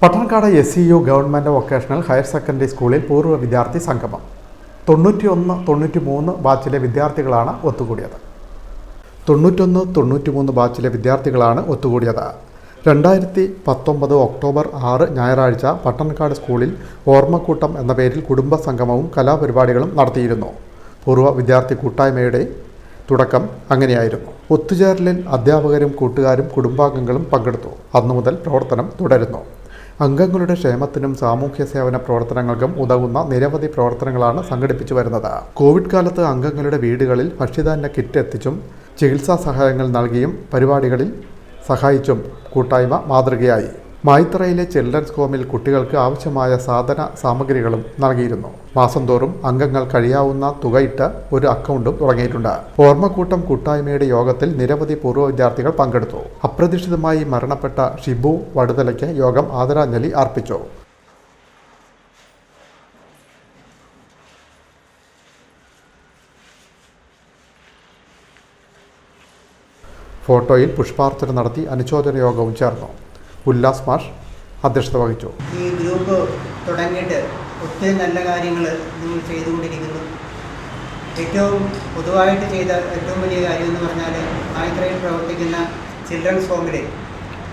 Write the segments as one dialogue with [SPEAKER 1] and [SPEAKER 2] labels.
[SPEAKER 1] Pattanakkad S C U government vocational higher secondary സ്കൂളിൽ പൂർവ വിദ്യാർത്ഥി സംഗമം. തൊണ്ണൂറ്റിയൊന്ന് തൊണ്ണൂറ്റി മൂന്ന് ബാച്ചിലെ വിദ്യാർത്ഥികളാണ് ഒത്തുകൂടിയത്. തൊണ്ണൂറ്റൊന്ന് തൊണ്ണൂറ്റി മൂന്ന് ബാച്ചിലെ വിദ്യാർത്ഥികളാണ് ഒത്തുകൂടിയത്. രണ്ടായിരത്തി പത്തൊമ്പത് ഒക്ടോബർ ആറ് ഞായറാഴ്ച പട്ടണക്കാട് സ്കൂളിൽ ഓർമ്മക്കൂട്ടം എന്ന പേരിൽ കുടുംബ സംഗമവും കലാപരിപാടികളും നടത്തിയിരുന്നു. പൂർവ വിദ്യാർത്ഥി കൂട്ടായ്മയുടെ തുടക്കം അങ്ങനെയായിരുന്നു. ഒത്തുചേരലിൽ അധ്യാപകരും കൂട്ടുകാരും കുടുംബാംഗങ്ങളും പങ്കെടുത്തു. അന്നു മുതൽ പ്രവർത്തനം തുടരുന്നു. അംഗങ്ങളുടെ ക്ഷേമത്തിനും സാമൂഹ്യ സേവന പ്രവർത്തനങ്ങൾക്കും ഉതകുന്ന നിരവധി പ്രവർത്തനങ്ങളാണ് സംഘടിപ്പിച്ചു വരുന്നത്. കോവിഡ് കാലത്ത് അംഗങ്ങളുടെ വീടുകളിൽ ഭക്ഷ്യധാന്യ കിറ്റ് എത്തിച്ചും ചികിത്സാ സഹായങ്ങൾ നൽകിയും പരിപാടികളിൽ സഹായിച്ചും കൂട്ടായ്മ മാതൃകയായി. മായിത്തറയിലെ ചിൽഡ്രൻസ് ഹോമിൽ കുട്ടികൾക്ക് ആവശ്യമായ സാധന സാമഗ്രികളും നൽകിയിരുന്നു. മാസം തോറും അംഗങ്ങൾ കഴിയാവുന്ന തുകയിട്ട് ഒരു അക്കൗണ്ടും തുടങ്ങിയിട്ടുണ്ട്. ഓർമ്മക്കൂട്ടം കൂട്ടായ്മയുടെ യോഗത്തിൽ നിരവധി പൂർവ വിദ്യാർത്ഥികൾ പങ്കെടുത്തു. അപ്രതീക്ഷിതമായി മരണപ്പെട്ട ഷിബു വടുതലയ്ക്ക് യോഗം ആദരാഞ്ജലി അർപ്പിച്ചു. ഫോട്ടോയിൽ പുഷ്പാർച്ചന നടത്തി അനുശോചന യോഗവും ചേർന്നു. ഉല്ലാസ് മാഷ് അധ്യക്ഷത വഹിച്ചു.
[SPEAKER 2] ഈ ഗ്രൂപ്പ് തുടങ്ങിയിട്ട് ഒത്തിരി നല്ല കാര്യങ്ങൾ നിങ്ങൾ ചെയ്തുകൊണ്ടിരിക്കുന്നു. ഏറ്റവും പൊതുവായിട്ട് ചെയ്ത ഏറ്റവും വലിയ കാര്യം എന്ന് പറഞ്ഞാൽ ആയിത്രയിൽ പ്രവർത്തിക്കുന്ന ചിൽഡ്രൻസ് ഹോമിലെ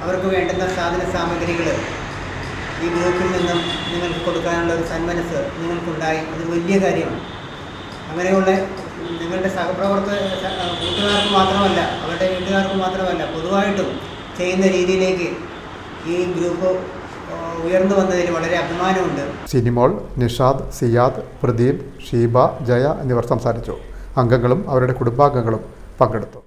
[SPEAKER 2] അവർക്ക് വേണ്ടുന്ന സാധന സാമഗ്രികൾ ഈ ഗ്രൂപ്പിൽ നിന്നും നിങ്ങൾക്ക് കൊടുക്കാനുള്ള ഒരു സന്മനസ് നിങ്ങൾക്കുണ്ടായി. അത് വലിയ കാര്യമാണ്. അങ്ങനെയുള്ള നിങ്ങളുടെ സഹപ്രവർത്തക കൂട്ടുകാർക്ക് മാത്രമല്ല അവരുടെ വീട്ടുകാർക്ക് മാത്രമല്ല പൊതുവായിട്ടും ചെയ്യുന്ന രീതിയിലേക്ക് ഈ ഗ്രൂപ്പ് ഉയർന്നു വളരെ അഭിമാനമുണ്ട്.
[SPEAKER 1] സിനിമോൾ നിഷാദ് സിയാദ് പ്രദീപ് ഷീബ ജയ എന്നിവർ സംസാരിച്ചു. അംഗങ്ങളും അവരുടെ കുടുംബാംഗങ്ങളും പങ്കെടുത്തു.